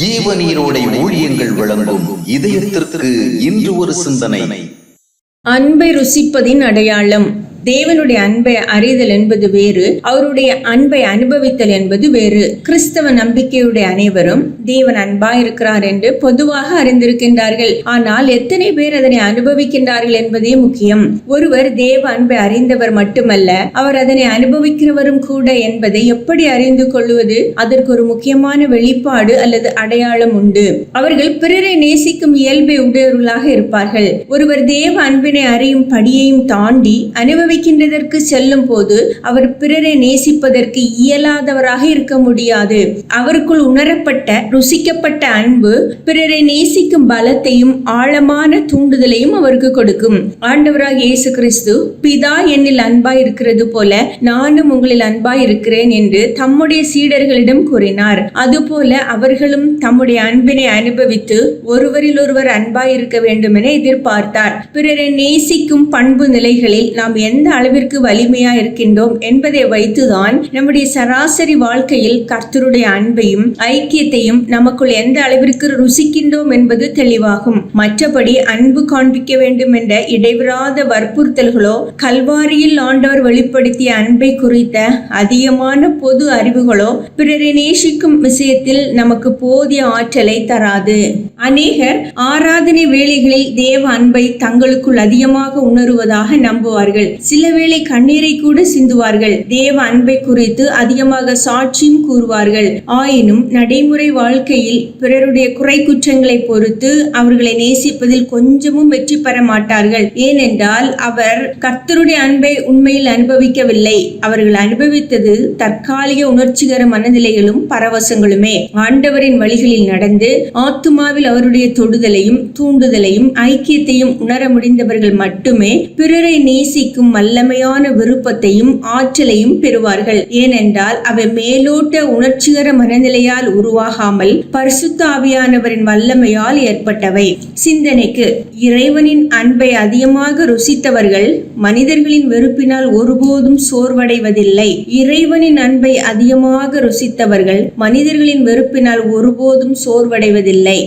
ஜீவநீரோடை ஊழியங்கள் வழங்கும் இதயத்திற்கு இன்று ஒரு சிந்தனை. அன்பை ருசிப்பதின் அடையாளம். தேவனுடைய அன்பை அறிதல் என்பது வேறு அவருடைய அன்பை அனுபவித்தல் என்பது வேறு. கிறிஸ்தவ நம்பிக்கையுடைய அனைவரும் தேவன் அன்பா இருக்கிறார் என்று பொதுவாக அறிந்திருக்கின்றார்கள். ஆனால் எத்தனை பேர் அதனை அனுபவிக்கின்றார்கள் என்பதே முக்கியம். ஒருவர் தேவ அன்பை அறிந்தவர் மட்டுமல்ல அவர் அதனை அனுபவிக்கிறவரும் கூட என்பதை எப்படி அறிந்து கொள்வது? அதற்கு ஒரு முக்கியமான வெளிப்பாடு அல்லது அடையாளம் உண்டு. அவர்கள் பிறரை நேசிக்கும் இயல்பை உடையவர்களாக இருப்பார்கள். ஒருவர் தேவ அன்பினை அறியும் படியையும் தாண்டி வைக்கின்றதற்கு செல்லும் போது அவர் பிறரை நேசிப்பதற்கு இயலாதவராக இருக்க முடியாது. அவருக்குள் உணரப்பட்ட ருசிக்கப்பட்ட அன்பு பிறரை நேசிக்கும் பலத்தையும் ஆழமான தூண்டுதலையும் அவருக்கு கொடுக்கும். ஆண்டவராக இயேசு கிறிஸ்து பிதா என்னில் அன்பாய் இருக்கிறது போல நானும் உங்களில் அன்பாய் இருக்கிறேன் என்று தம்முடைய சீடர்களிடம் கூறினார். அதுபோல அவர்களும் தம்முடைய அன்பினை அனுபவித்து ஒருவரில் ஒருவர் அன்பாய் இருக்க வேண்டும் என எதிர்பார்த்தார். பிறரை நேசிக்கும் பண்பு நிலைகளில் நாம் எந்த அளவிற்கு வலிமையா இருக்கின்றோம் என்பதை வைத்துதான் நம்முடைய சராசரி வாழ்க்கையில் கர்த்தருடைய அன்பையும் ஐக்கியத்தையும் நமக்குள் எந்த அளவிற்கு ருசிக்கின்றோம் என்பது தெளிவாகும். மற்றபடி அன்பு காண்பிக்க வேண்டும் என்ற இடைவிடாத வற்புறுத்தல்களோ கல்வாரியில் ஆண்டவர் வெளிப்படுத்திய அன்பை குறித்த அதிகமான பொது அறிவுகளோ பிறரை நேசிக்கும் விஷயத்தில் நமக்கு போதிய ஆற்றலை தராது. அநேகர் ஆராதனை வேளைகளில் தேவ அன்பை தங்களுக்குள் அதிகமாக உணருவதாக நம்புவார்கள். சில வேளை கண்ணீரை கூட சிந்துவார்கள். தேவ அன்பை குறித்து அதிகமாக சாட்சியும் கூறுவார்கள். ஆயினும் நடைமுறை வாழ்க்கையில் பிறருடைய குறை குற்றங்களை பொறுத்து அவர்களை நேசிப்பதில் கொஞ்சமும் வெற்றி பெற மாட்டார்கள். ஏனென்றால் அவர் கர்த்தருடைய அன்பை உண்மையில் அனுபவிக்கவில்லை. அவர்கள் அனுபவித்தது தற்காலிக உணர்ச்சிகர மனநிலைகளும் பரவசங்களுமே. ஆண்டவரின் வழிகளில் நடந்து ஆத்துமாவில் அவருடைய தொடுதலையும் தூண்டுதலையும் ஐக்கியத்தையும் உணர முடிந்தவர்கள் மட்டுமே பிறரை நேசிக்கும் வல்லமையான விருப்பத்தையும் ஆற்றலையும் பெறுவார்கள். ஏனென்றால் அவை மேலோட்ட உணர்ச்சிகர மனநிலையால் உருவாகாமல் பரிசுத்தாவியானவரின் வல்லமையால் ஏற்பட்டவை. சிந்தனைக்கு இறைவனின் அன்பை அதிகமாக ருசித்தவர்கள் மனிதர்களின் வெறுப்பினால் ஒருபோதும் சோர்வடைவதில்லை. இறைவனின் அன்பை அதிகமாக ருசித்தவர்கள் மனிதர்களின் வெறுப்பினால் ஒருபோதும் சோர்வடைவதில்லை.